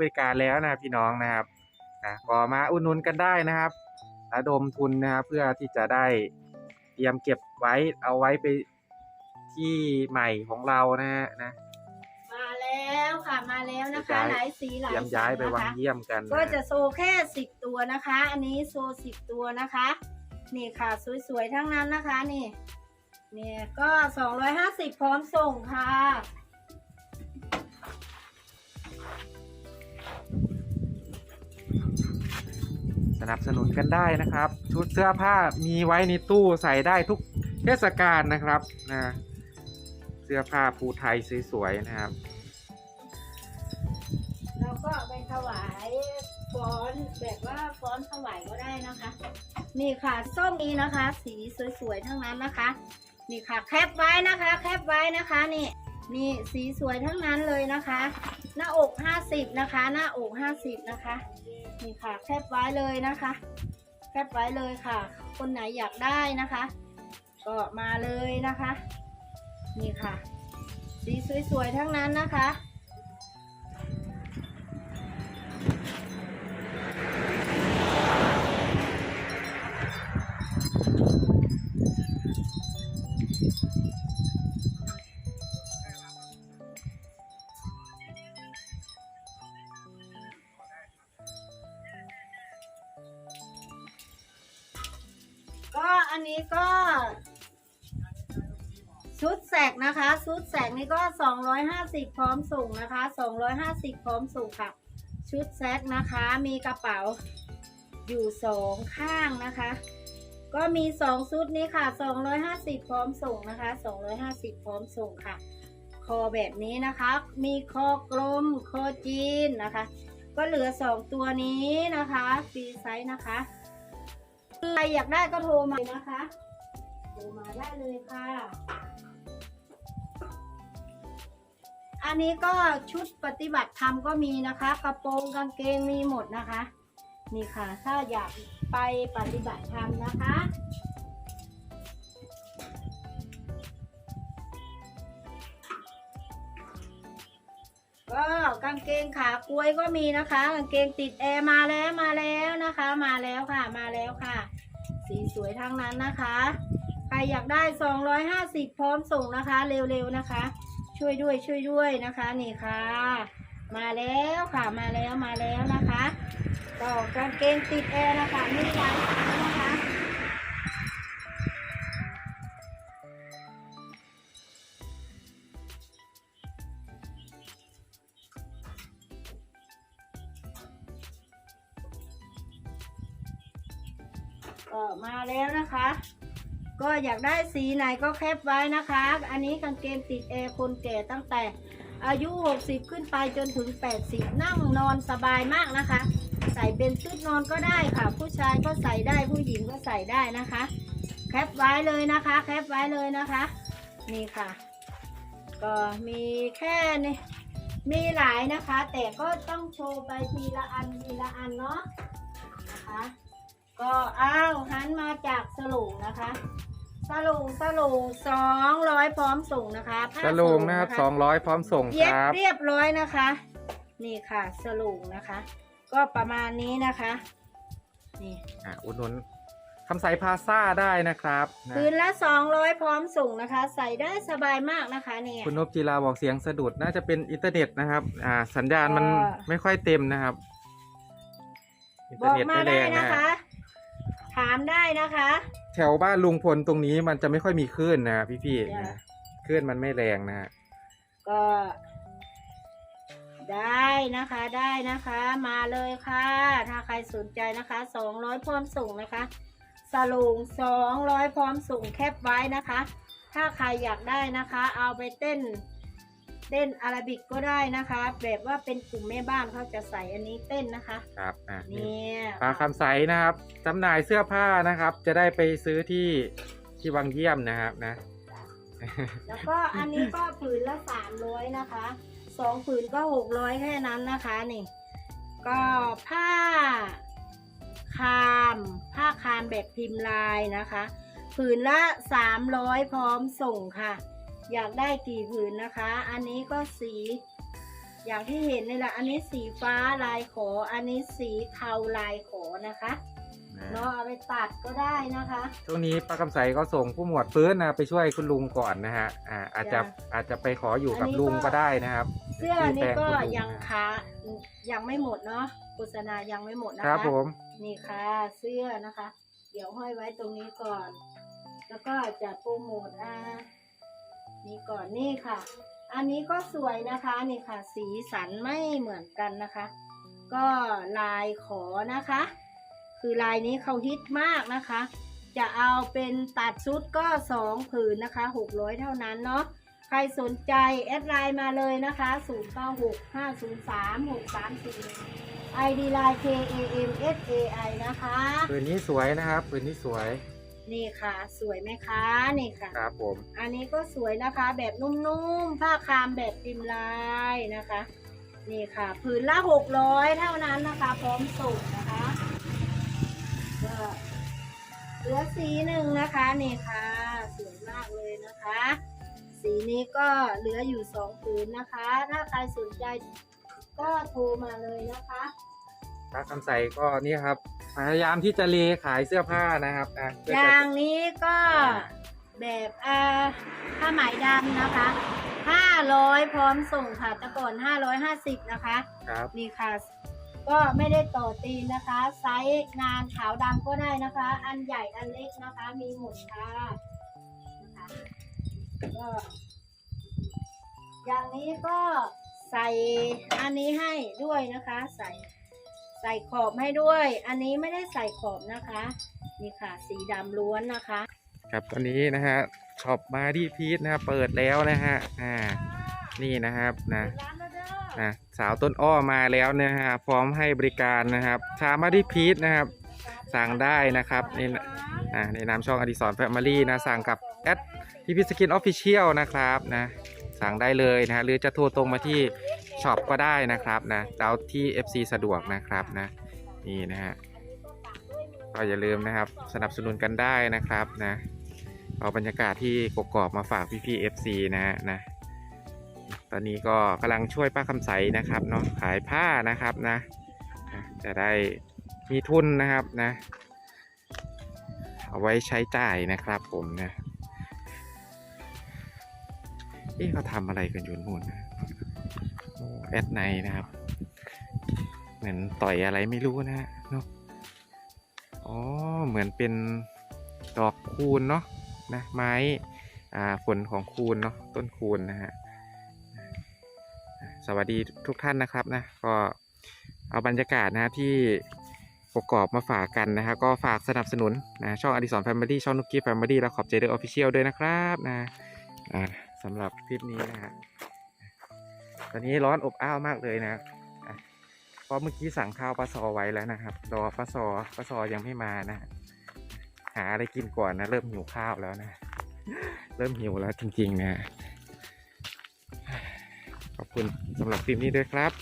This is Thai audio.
บริการแล้วนะพี่น้องนะครับนะก็มาอุดหนุนกันได้นะครับระดมทุนนะครับเพื่อที่จะได้เตรียมเก็บไว้เอาไว้ไปที่ใหม่ของเรานะฮะนะมาแล้วค่ะมาแล้วนะคะย้ายหลายสีหเตลายรียมย้ายไปสีวังนะคะเยี่ยมกัน ก็นะจะโซแค่สิบตัวนะคะ อันนี้โซสิบตัวนะคะ นี่ค่ะสวยๆทั้งนั้นนะคะนี่เนี่ยก็สองร้อยห้าสิบพร้อมส่งค่ะ นับสนุนกันได้นะครับ ชุดเสื้อผ้ามีไว้ในตู้ใส่ได้ทุกเทศกาลนะครับนะเสื้อผ้าภูไทยสวยๆนะครับ เราก็ไปถวายฟ้อนแบบว่าฟ้อนถวายก็ได้นะคะ นี่ค่ะส้มนี้นะคะ สีสวยๆทั้งนั้นนะคะ นี่ค่ะแคปไว้นะคะ แคปไว้นะคะนี่ นี่สีสวยทั้งนั้นเลยนะคะ หน้าอก 50 นะคะ หน้าอก 50 นะคะ นี่ค่ะแคปไว้เลยนะคะ แคปไว้เลยค่ะ คนไหนอยากได้นะคะ ก็มาเลยนะคะ นี่ค่ะ สีสวยๆทั้งนั้นนะคะ อันนี้ก็ ชุดแสกนะคะ ชุดแสกนี่ก็ 250 พร้อมส่งนะคะ 250 พร้อมส่งค่ะ ชุดแซกนะคะมีกระเป๋าอยู่สองข้างนะคะ ก็มีสองชุดนี้ค่ะ 250 พร้อมส่งนะคะ 250 พร้อมส่งค่ะ คอแบบนี้นะคะ มีคอกลมคอจีนนะคะ ก็เหลือสองตัวนี้นะคะฟรีไซส์นะคะ ใครอยากได้ก็โทรมานะคะโทรมาได้เลยค่ะ อันนี้ก็ชุดปฏิบัติธรรมก็มีนะคะ กระโปรงกางเกงมีหมดนะคะ นี่ค่ะ ถ้าอยากไปปฏิบัติธรรมนะคะก็กางเกงขากล้วยก็มีนะคะ กางเกงติดแอร์มาแล้วมาแล้วนะคะ มาแล้วค่ะมาแล้วค่ะ สีสวยทั้งนั้นนะคะ ใครอยากได้ 250 พร้อมส่งนะคะ เร็วๆนะคะ ช่วยด้วยช่วยด้วยนะคะนี่ค่ะ มาแล้วค่ะมาแล้วมาแล้วนะคะต่อกางเกงติดแอร์นะคะนี่ค่ะ ก็มาแล้วนะคะ ก็อยากได้สีไหนก็แคปไว้นะคะ อันนี้กางเกงติดแอร์คนแก่ตั้งแต่ อายุ 60 ขึ้นไปจนถึง 80 นั่งนอนสบายมากนะคะ ใส่เป็นชุดนอนก็ได้ค่ะ ผู้ชายก็ใส่ได้ผู้หญิงก็ใส่ได้นะคะ แคปไว้เลยนะคะ แคปไว้เลยนะคะ นี่ค่ะ ก็มีแค่นี้มีหลายนะคะ แต่ก็ต้องโชว์ไปทีละอันทีละอันเนาะนะคะ ก็อ้าวหันมาจากสลูนะคะสลูสลูสองร้อยพร้อมส่งนะคะผ้าสลุงนะครับสสองร้อยพร้อมส่งเย็คบรับ เรียบร้อยนะคะ นี่ค่ะสลูนะคะ ก็ประมาณนี้นะคะนี่อะอุดหนุนคำใสพาซ่าได้นะครับนะคืนละสองร้อยพร้อมส่งนะคะ ใส่ได้สบายมากนะคะเนี่ย คุณนพจีราบอกเสียงสะดุดน่าจะเป็นอินเทอร์เน็ตนะครับ อ่า สัญญาณมันอ่าไม่ค่อยเต็มนะครับ อินเทบอร์อกเน็ตมาไม่แรได้งนะนะคะฮะ ถามได้นะคะ แถวบ้านลุงพลตรงนี้มันจะไม่ค่อยมีคลื่นนะพี่ๆจ้ะ นะคลื่นมันไม่แรงนะฮะก็ ได้นะคะได้นะคะ มาเลยค่ะ ถ้าใครสนใจนะคะสองร้อยพร้อมส่งนะคะสลุงสองร้อยพร้อมส่งแคปไว้นะคะ ถ้าใครอยากได้นะคะ เอาไปเต้นเต้นอาราบิกก็ได้นะคะ แบบว่าเป็นกลุ่มแม่บ้านเขาจะใส่อันนี้เต้นนะคะ ครับอะนี่เนี่ยปลาคำใสนะครับจำหน่ายเสื้อผ้านะครับ จะได้ไปซื้อที่ที่วังเยี่ยมนะครับนะ แล้วก็อันนี้ก็ผืนละสามร้อยนะคะสองผืนก็หกร้อยแค่นั้นนะคะนี่ ก็ผ้า คาม ผ้าคามแบบพิมพ์ลายนะคะ ผืนละสามร้อยพร้อมส่งค่ะ อยากได้กี่ผืนนะคะ อันนี้ก็สีอย่างที่เห็นนี่แหละ อันนี้สีฟ้าลายขอ อันนี้สีเทาลายขอนะคะนะเนาะเอาไปตัดก็ได้นะคะ ช่วงนี้ป้าคำใสก็ส่งผู้หมวดฟื้นนะไปช่วยคุณลุงก่อนนะฮะอ่าอาจจะจ้ะอาจจะไปขออยู่กับอันนี้ลุงก็ก็ได้นะครับเสื้อที่นี่แปลก็คุณลุยังนะค้ายังไม่หมดเนาะโฆษณายังไม่หมดนะครัคะบผมนี่ค่ะ เสื้อนะคะ เดี๋ยวห้อยไว้ตรงนี้ก่อน แล้วก็จะโปรโมทอ่า นี่ก่อนนี่ค่ะ อันนี้ก็สวยนะคะนี่ค่ะ สีสันไม่เหมือนกันนะคะ ก็ลายขอนะคะ คือลายนี้เขาฮิตมากนะคะ จะเอาเป็นตัดชุดก็สองผืนนะคะหกร้อยเท่านั้นเนาะใครสนใจ แอดไลน์มาเลยนะคะ 0 9 6 5 0 3 6 3 4 ID line K A M S A I นะคะ ผืนนี้สวยนะครับ ผืนนี้สวย นี่ค่ะ สวยไหมคะนี่ค่ะ ครับผมอันนี้ก็สวยนะคะ แบบนุ่มๆ ผ้าคามแบบพิมพ์ลายนะคะ นี่ค่ะ ผืนละหกร้อยเท่านั้นนะคะ พร้อมส่งนะคะก็เหลือสีหนึ่งนะคะ นี่ค่ะ สวยมากเลยนะคะ สีนี้ก็เหลืออยู่สองผืนนะคะ ถ้าใครสนใจก็โทรมาเลยนะคะป้าคำใสก็นี่ครับ พยายามที่จะเลขายเสื้อผ้านะครับอะเพื่ออจะ ย่างนี้ก็แบบอ่าผ้าไหมดำนะคะห้าร้อยพร้อมส่งค่ะแต่ก่อนห้าร้อยห้าสิบนะคะ ครับนี่ค่ะ ก็ไม่ได้ต่อตีนนะคะ ไซส์งานขาวดำก็ได้นะคะ อันใหญ่อันเล็กนะคะ มีหมดค่ะนะคะก็อย่างนี้ก็ใส่อันนี้ให้ด้วยนะคะ ใส่ ใส่ขอบให้ด้วย อันนี้ไม่ได้ใส่ขอบนะคะ นี่ค่ะ สีดำล้วนนะคะ ครับตอนนี้นะฮะช็อปมาดีพีทนะครับเปิดแล้วนะฮะอ่านี่นะครับนะร้านแล้วเด้อนะสาวต้นอ้อมาแล้วนะฮะพร้อมให้บริการนะครับชามาดีพีทนะครับ สั่งได้นะครับนี่นะอ่าในนามช่องอดิสรแฟมิลี่นะสั่งกับแอดพีพีสกินออฟฟิเชียลนะครับนะ สั่งได้เลยนะฮะหรือจะโทรตรงมาที่ช็อปก็ได้นะครับนะเอาที่ FC สะดวกนะครับนะนี่นะฮะก็อย่าลืมนะครับสนับสนุนกันได้นะครับนะเอาบรรยากาศที่กกอกมาฝากพี่พี่ FC นะฮะนะตอนนี้ก็กำลังช่วยป้าคำใสนะครับเนาะขายผ้านะครับนะจะได้มีทุนนะครับนะ เอาไว้ใช้จ่ายนะครับผมนะ เอ๊ะเขาทำอะไรกันอยู่นู่นนะโอ้แอดไนนะครับ เหมือนต่อยอะไรไม่รู้นะเนาะอ๋อเหมือนเป็นดอกคูณเนาะนะไม้อ่าผลของคูณเนาะต้นคูณนะฮะสวัสดีทุกท่านนะครับนะก็เอาบรรยากาศนะที่ประกอบมาฝากกันนะฮะก็ฝากสนับสนุนนะช่องอดิสรแฟมิลี่ช่องนุกกี้แฟมิลี่และขอบใจเดอร์ออฟฟิเชียลด้วยนะครับนะอ่า สำหรับคลิปนี้นะฮะตอนนี้ร้อนอบอ้าวมากเลยนะเพราะเมื่อกี้สั่งข้าวปลาซอไว้แล้วนะครับรอปลาซอปลาซอยังไม่มานะ หาอะไรกินก่อนนะเริ่มหิวข้าวแล้วนะ เริ่มหิวแล้วจริงๆนะขอบคุณสำหรับคลิปนี้ด้วยครับ